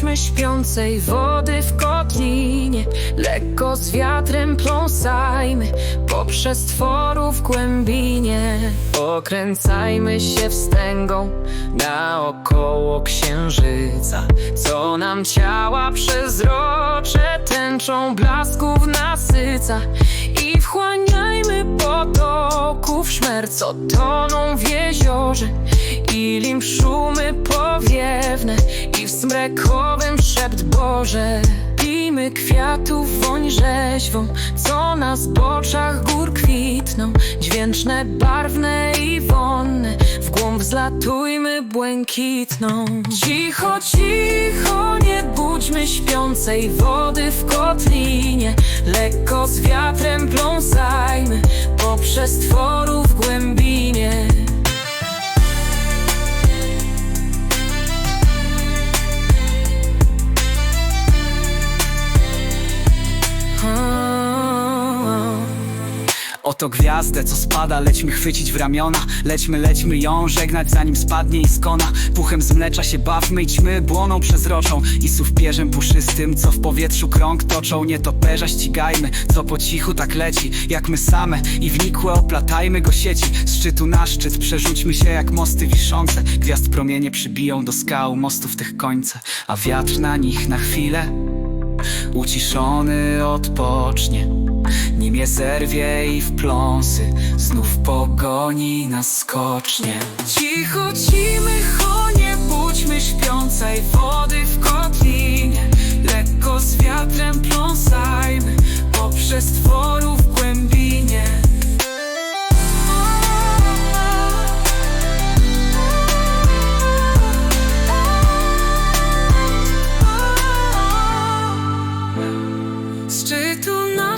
budźmy śpiącej wody w kotlinie. Lekko z wiatrem pląsajmy Po przestworu w głębinie. Okręcajmy się wstęgą Naokoło księżyca. Co nam ciała przezrocze Tęczą blasków nasyca. I wchłaniajmy potoków szmer Co toną w jeziorze I lim szumy powiewne I w smrekowym szept Boże Pijmy kwiatów woń rzeźwą Co na zboczach gór kwitną. Dźwięczne, barwne i wonne W głąb zlatujmy błękitną. Cicho, cicho, nie budźmy śpiącej wody w kotlinie. Lekko z wiatrem pląsajmy Po przestworu Oto gwiazdę, co spada, lećmy chwycić w ramiona. Lećmy, lećmy ją, żegnać zanim spadnie i skona. Puchem z mlecza się bawmy i ćmy błoną przezroczą I słów pierzem puszystym, co w powietrzu krąg toczą. Nietoperza ścigajmy, co po cichu tak leci Jak my same. I wnikłe oplatajmy go sieci. Z szczytu na szczyt przerzućmy się jak mosty wiszące. Gwiazd promienie przybiją do skał mostów tych końce. A wiatr na nich na chwilę uciszony odpocznie. Nim je zerwie i w pląsy Znów pogoni nas skocznie. Cicho, cicho, nie budźmy śpiącej wody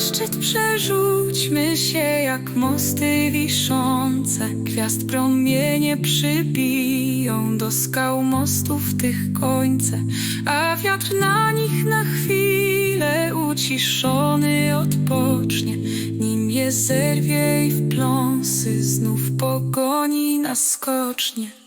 szczyt przerzućmy się jak mosty wiszące. Gwiazd promienie przybiją do skał mostów tych końce A wiatr na nich na chwilę uciszony odpocznie. Nim je zerwie i w pląsy znów pogoni nas skocznie